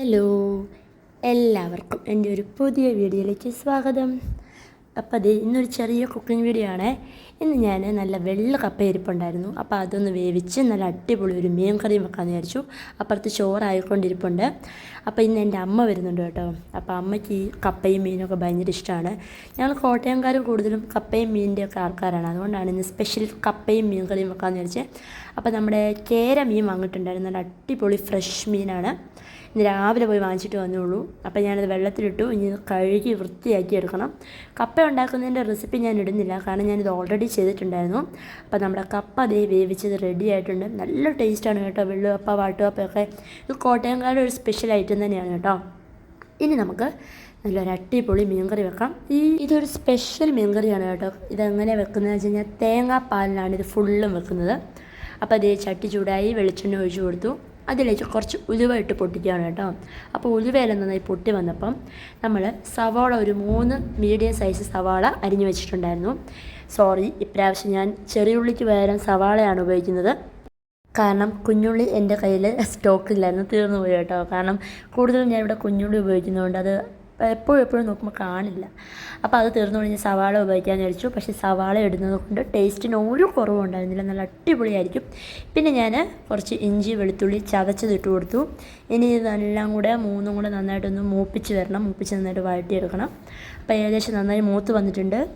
Hello എല്ലാവർക്കും എന്റെ ഒരു പുതിയ വീഡിയോയിലേക്ക് സ്വാഗതം. അപ്പോൾ അത് ഇന്നൊരു ചെറിയ കുക്കിംഗ് വീഡിയോ ആണ്. ഇന്ന് ഞാൻ നല്ല വെള്ള കപ്പ ഇരിപ്പുണ്ടായിരുന്നു അപ്പോൾ അതൊന്ന് വേവിച്ച് നല്ല അടിപൊളി ഒരു മീൻ കറിയും വെക്കാമെന്ന് വിചാരിച്ചു. അപ്പുറത്ത് ചോറായിക്കൊണ്ടിരിപ്പുണ്ട്. അപ്പോൾ ഇന്ന് എന്റെ അമ്മ വരുന്നുണ്ട് കേട്ടോ. അപ്പോൾ അമ്മയ്ക്ക് ഈ കപ്പയും മീനൊക്കെ ഭയങ്കര ഇഷ്ടമാണ് ഞങ്ങൾ കോട്ടയംകാർ കൂടുതലും കപ്പയും മീനിന്റെ ഒക്കെ ആൾക്കാരാണ്. അതുകൊണ്ടാണ് ഇന്ന് സ്പെഷ്യൽ കപ്പയും മീൻ കറിയും വെക്കാമെന്ന് വിചാരിച്ചത് അപ്പോൾ നമ്മുടെ കേര മീൻ വാങ്ങിയിട്ടുണ്ടായിരുന്നു നല്ല അടിപൊളി ഫ്രഷ് മീനാണ്. ഇന്ന് രാവിലെ പോയി വാങ്ങിച്ചിട്ട് വന്നുള്ളൂ അപ്പോൾ ഞാനത് വെള്ളത്തിലിട്ടു. ഇനി കഴുകി വൃത്തിയാക്കി എടുക്കണം. കപ്പ ഉണ്ടാക്കുന്നതിന്റെ റെസിപ്പി ഞാൻ ഇടുന്നില്ല. കാരണം ഞാനിത് ഓൾറെഡി ചെയ്തിട്ടുണ്ടായിരുന്നു. അപ്പോൾ നമ്മുടെ കപ്പ അതേ വേവിച്ചത് റെഡി ആയിട്ടുണ്ട്. നല്ല ടേസ്റ്റാണ് കേട്ടോ. വെള്ളുകപ്പ വാട്ടുകപ്പയൊക്കെ ഇത് കോട്ടയംകാരുടെ ഒരു സ്പെഷ്യൽ ഐറ്റം തന്നെയാണ് കേട്ടോ. ഇനി നമുക്ക് നല്ലൊരു അടിപൊളി മീൻകറി വെക്കാം. ഈ ഇതൊരു സ്പെഷ്യൽ മീൻകറിയാണ് കേട്ടോ. ഇതെങ്ങനെ വെക്കുന്നതെന്ന് വെച്ച് കഴിഞ്ഞാൽ തേങ്ങാപ്പാലിലാണ് ഇത് ഫുള്ളും വെക്കുന്നത്. അപ്പോൾ അതേ ചട്ടി ചൂടായി വെളിച്ചെണ്ണ ഒഴിച്ചു കൊടുത്തു. അതിലേക്ക് കുറച്ച് ഉലുവ ഇട്ട് പൊട്ടിക്കുകയാണ് കേട്ടോ. അപ്പോൾ ഉലുവയെല്ലാം നന്നായി പൊട്ടി വന്നപ്പം നമ്മൾ സവാള ഒരു മൂന്ന് മീഡിയം സൈസ് സവാള അരിഞ്ഞു വെച്ചിട്ടുണ്ടായിരുന്നു. സോറി ഇപ്രാവശ്യം ഞാൻ ചെറിയുള്ളിക്ക് പകരം സവാളയാണ് ഉപയോഗിക്കുന്നത്. കാരണം കുഞ്ഞുള്ളി എന്റെ കയ്യിൽ സ്റ്റോക്കില്ലായിരുന്നു തീർന്നു പോയി കേട്ടോ. കാരണം കൂടുതലും ഞാൻ ഇവിടെ കുഞ്ഞുള്ളി ഉപയോഗിക്കുന്നതുകൊണ്ട് അത് എപ്പോഴും എപ്പോഴും നോക്കുമ്പോൾ കാണില്ല. അപ്പോൾ അത് തീർന്നു ഞാൻ സവാള ഉപയോഗിക്കാമെന്ന് വിചാരിച്ചു. പക്ഷേ സവാള ഇടുന്നത് കൊണ്ട് ടേസ്റ്റിന് ഒരു കുറവും ഉണ്ടായിരുന്നില്ല. നല്ല അടിപൊളിയായിരിക്കും. പിന്നെ ഞാൻ കുറച്ച് ഇഞ്ചി വെളുത്തുള്ളി ചതച്ചതിട്ട് കൊടുത്തു. ഇനി ഇതെല്ലാം കൂടെ മൂന്നും കൂടെ നന്നായിട്ടൊന്ന് മൂപ്പിച്ച് വരണം. മൂപ്പിച്ച് നന്നായിട്ട് വഴറ്റിയെടുക്കണം. അപ്പോൾ ഏകദേശം നന്നായി മൂത്ത് വന്നിട്ടുണ്ട്.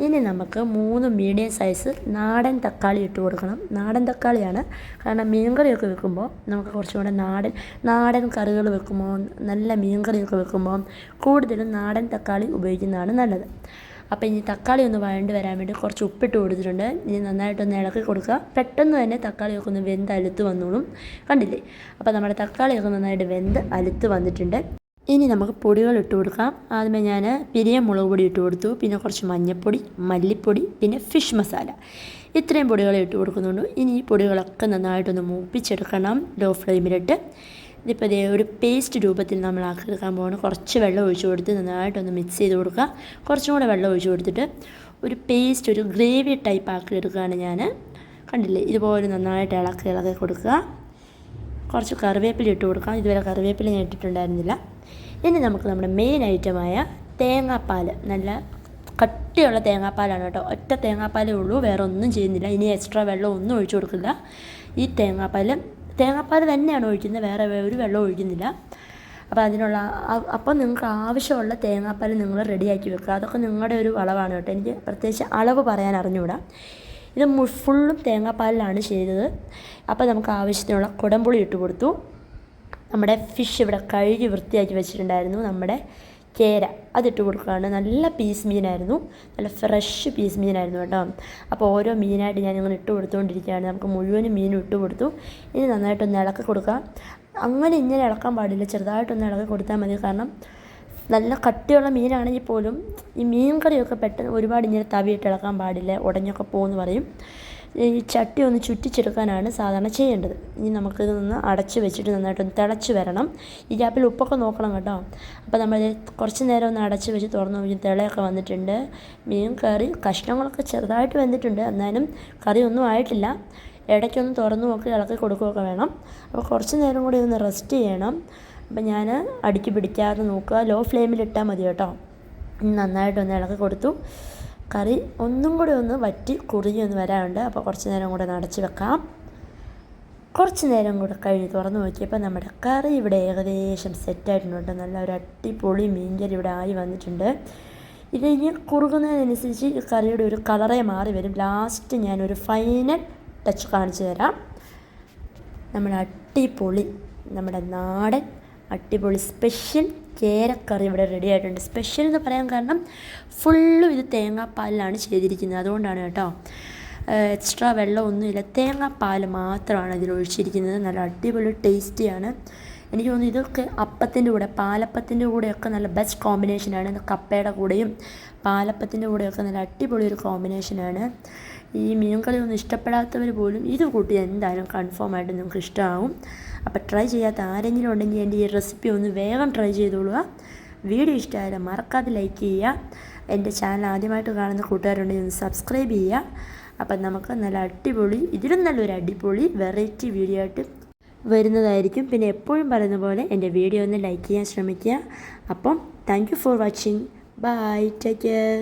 ഇനി നമുക്ക് മൂന്ന് മീഡിയം സൈസ് നാടൻ തക്കാളി ഇട്ട് കൊടുക്കണം. നാടൻ തക്കാളിയാണ്. കാരണം മീൻകറിയൊക്കെ വെക്കുമ്പോൾ നമുക്ക് കുറച്ചും കൂടെ നാടൻ നാടൻ കറികൾ വെക്കുമ്പോൾ നല്ല മീൻകറിയൊക്കെ വെക്കുമ്പോൾ കൂടുതലും നാടൻ തക്കാളി ഉപയോഗിക്കുന്നതാണ് നല്ലത്. അപ്പോൾ ഇനി തക്കാളി ഒന്ന് വഴണ്ട് വരാൻ വേണ്ടി കുറച്ച് ഉപ്പിട്ട് കൊടുത്തിട്ടുണ്ട്. ഇനി നന്നായിട്ടൊന്ന് ഇളക്കി കൊടുക്കുക. പെട്ടെന്ന് തന്നെ തക്കാളിയൊക്കെ ഒന്ന് വെന്ത് അലുത്ത് വന്നോളും. കണ്ടില്ലേ? അപ്പോൾ നമ്മുടെ തക്കാളിയൊക്കെ നന്നായിട്ട് വെന്ത് അലുത്ത് വന്നിട്ടുണ്ട്. ഇനി നമുക്ക് പൊടികൾ ഇട്ട് കൊടുക്കാം. ആദ്യമേ ഞാൻ പിരിയ മുളക് പൊടി ഇട്ട് കൊടുത്തു. പിന്നെ കുറച്ച് മഞ്ഞൾപ്പൊടി മല്ലിപ്പൊടി പിന്നെ ഫിഷ് മസാല. ഇത്രയും പൊടികൾ ഇട്ട് കൊടുക്കുന്നുണ്ട് ഇനി ഈ പൊടികളൊക്കെ നന്നായിട്ടൊന്ന് മൂപ്പിച്ചെടുക്കണം. ലോ ഫ്ലെയിമിലിട്ട്. ഇതിപ്പോൾ ഇതേ ഒരു പേസ്റ്റ് രൂപത്തിൽ നമ്മൾ ആക്കിയെടുക്കാൻ പോകണം കുറച്ച് വെള്ളം ഒഴിച്ചു കൊടുത്ത് നന്നായിട്ടൊന്ന് മിക്സ് ചെയ്ത് കൊടുക്കുക. കുറച്ചും കൂടെ വെള്ളം ഒഴിച്ചു കൊടുത്തിട്ട് ഒരു പേസ്റ്റ് ഒരു ഗ്രേവി ടൈപ്പ് ആക്കിയെടുക്കുകയാണ് ഞാൻ കണ്ടില്ലേ? ഇതുപോലെ നന്നായിട്ട് ഇളക്കി ഇളക്കി കൊടുക്കുക. കുറച്ച് കറിവേപ്പില ഇട്ട് കൊടുക്കാം. ഇതുവരെ കറിവേപ്പില ഞാൻ ഇട്ടിട്ടുണ്ടായിരുന്നില്ല. ഇനി നമുക്ക് നമ്മുടെ മെയിൻ ഐറ്റമായ തേങ്ങാപ്പാൽ നല്ല കട്ടിയുള്ള തേങ്ങാപ്പാലാണ് കേട്ടോ. ഒറ്റ തേങ്ങാപ്പാലേ ഉള്ളൂ. വേറെ ഒന്നും ചെയ്യുന്നില്ല. ഇനി എക്സ്ട്രാ വെള്ളം ഒന്നും ഒഴിച്ചു കൊടുക്കില്ല. ഈ തേങ്ങാപ്പാൽ തേങ്ങാപ്പാൽ തന്നെയാണ് ഒഴിക്കുന്നത്. വേറെ ഒരു വെള്ളം ഒഴിക്കുന്നില്ല. അപ്പോൾ അതിനുള്ള അപ്പോൾ നിങ്ങൾക്ക് ആവശ്യമുള്ള തേങ്ങാപ്പാൽ നിങ്ങൾ റെഡിയാക്കി വെക്കുക. അതൊക്കെ നിങ്ങളുടെ ഒരു അളവാണ് കേട്ടോ. എനിക്ക് പ്രത്യേകിച്ച് അളവ് പറയാൻ അറിഞ്ഞുകൂടാ. ഇത് ഫുള്ളും തേങ്ങാപ്പാലിലാണ് ചെയ്തത്. അപ്പോൾ നമുക്ക് ആവശ്യത്തിനുള്ള കുടംപുളി ഇട്ട് കൊടുത്തു. നമ്മുടെ ഫിഷ് ഇവിടെ കഴുകി വൃത്തിയാക്കി വെച്ചിട്ടുണ്ടായിരുന്നു നമ്മുടെ കേര അതിട്ട് കൊടുക്കുകയാണ് നല്ല പീസ് മീനായിരുന്നു. നല്ല ഫ്രഷ് പീസ് മീനായിരുന്നു കേട്ടോ. അപ്പോൾ ഓരോ മീനായിട്ട് ഞാൻ ഇങ്ങനെ ഇട്ട് കൊടുത്തുകൊണ്ടിരിക്കുകയാണ് നമുക്ക് മുഴുവനും മീനും ഇട്ട് കൊടുത്തു. ഇനി നന്നായിട്ടൊന്ന് ഇളക്കി കൊടുക്കുക അങ്ങനെ ഇങ്ങനെ ഇളക്കാൻ പാടില്ല. ചെറുതായിട്ടൊന്ന് ഇളക്കി കൊടുത്താൽ മതി. കാരണം നല്ല കട്ടിയുള്ള മീനാണെങ്കിൽ പോലും ഈ മീൻ കറിയൊക്കെ പെട്ടെന്ന് ഒരുപാട് ഇങ്ങനെ തവിയിട്ട് ഇളക്കാൻ പാടില്ല. ഉടഞ്ഞൊക്കെ പോകുമെന്ന് പറയും. ഈ ചട്ടി ഒന്ന് ചുറ്റിച്ചെടുക്കാനാണ് സാധാരണ ചെയ്യേണ്ടത്. ഇനി നമുക്കിത് നിന്ന് അടച്ച് വെച്ചിട്ട് നന്നായിട്ടൊന്ന് തിളച്ച് വരണം. ഈ ഗ്യാപ്പിൽ ഉപ്പൊക്കെ നോക്കണം കേട്ടോ. അപ്പോൾ നമ്മൾ കുറച്ച് നേരം ഒന്ന് അടച്ച് വെച്ച് തുറന്നു നോക്കി തിളയൊക്കെ വന്നിട്ടുണ്ട്. മീൻ കറി കഷ്ണങ്ങളൊക്കെ ചെറുതായിട്ട് വന്നിട്ടുണ്ട് എന്നാലും കറി ഒന്നും ആയിട്ടില്ല. ഇടയ്ക്കൊന്ന് തുറന്നു നോക്കി ഇളക്കി കൊടുക്കുകയൊക്കെ വേണം. അപ്പോൾ കുറച്ച് നേരം കൂടി ഒന്ന് റെസ്റ്റ് ചെയ്യണം. അപ്പം ഞാൻ അടുക്കി പിടിക്കാതെ നോക്കുക. ലോ ഫ്ലെയിമിലിട്ടാൽ മതി കേട്ടോ. നന്നായിട്ടൊന്ന് ഇളക്കി കൊടുത്തു. കറി ഒന്നും കൂടി ഒന്ന് വറ്റി കുറുകി ഒന്ന് വരാനുണ്ട്. അപ്പോൾ കുറച്ച് നേരം കൂടെ ഒന്ന് അടച്ച് വെക്കാം. കുറച്ച് നേരം കൂടെ കഴിഞ്ഞ് തുറന്ന് നോക്കിയപ്പോൾ നമ്മുടെ കറി ഇവിടെ ഏകദേശം സെറ്റായിട്ടുണ്ട് നല്ല ഒരു അടിപൊളി മീൻകറി ഇവിടെ ആയി വന്നിട്ടുണ്ട്. ഇത് ഇനി കുറുകുന്നതിനനുസരിച്ച് ഈ കറിയുടെ ഒരു കളറേ മാറി വരും. ലാസ്റ്റ് ഞാനൊരു ഫൈനൽ ടച്ച് കാണിച്ചു തരാം. നമ്മുടെ അടിപൊളി നമ്മുടെ നാടൻ അടിപൊളി സ്പെഷ്യൽ കേരക്കറി ഇവിടെ റെഡി ആയിട്ടുണ്ട്. സ്പെഷ്യൽ എന്ന് പറയാൻ കാരണം ഫുള്ളും ഇത് തേങ്ങാപ്പാലിലാണ് ചെയ്തിരിക്കുന്നത്. അതുകൊണ്ടാണ് കേട്ടോ. എക്സ്ട്രാ വെള്ളമൊന്നുമില്ല തേങ്ങാപ്പാൽ മാത്രമാണ് ഇതിൽ ഒഴിച്ചിരിക്കുന്നത്. നല്ല അടിപൊളി ടേസ്റ്റിയാണ് എനിക്ക് തോന്നുന്നു ഇതൊക്കെ അപ്പത്തിന്റെ കൂടെ പാലപ്പത്തിന്റെ കൂടെയൊക്കെ നല്ല ബെസ്റ്റ് കോമ്പിനേഷനാണ് കപ്പയുടെ കൂടെയും പാലപ്പത്തിന്റെ കൂടെയൊക്കെ നല്ല അടിപൊളി ഒരു കോമ്പിനേഷനാണ് ഈ മീൻകറി ഒന്നും ഇഷ്ടപ്പെടാത്തവർ പോലും ഇത് കൂട്ടി എന്തായാലും കൺഫേം ആയിട്ട് നിങ്ങൾക്ക് ഇഷ്ടമാവും. അപ്പോൾ ട്രൈ ചെയ്യാത്ത ആരെങ്കിലും ഉണ്ടെങ്കിൽ എന്റെ ഈ റെസിപ്പി ഒന്ന് വേഗം ട്രൈ ചെയ്തോളുക. വീഡിയോ ഇഷ്ടമായാലും മറക്കാതെ ലൈക്ക് ചെയ്യുക. എന്റെ ചാനൽ ആദ്യമായിട്ട് കാണുന്ന കൂട്ടുകാരുണ്ടെങ്കിൽ ഒന്ന് സബ്സ്ക്രൈബ് ചെയ്യുക. അപ്പം നമുക്ക് നല്ല അടിപൊളി ഇതിലും നല്ലൊരു അടിപൊളി വെറൈറ്റി വീഡിയോ ആയിട്ട് വരുന്നതായിരിക്കും. പിന്നെ എപ്പോഴും പറയുന്ന പോലെ എന്റെ വീഡിയോ ഒന്ന് ലൈക്ക് ചെയ്യാൻ ശ്രമിക്കുക. അപ്പം thank you for watching bye take care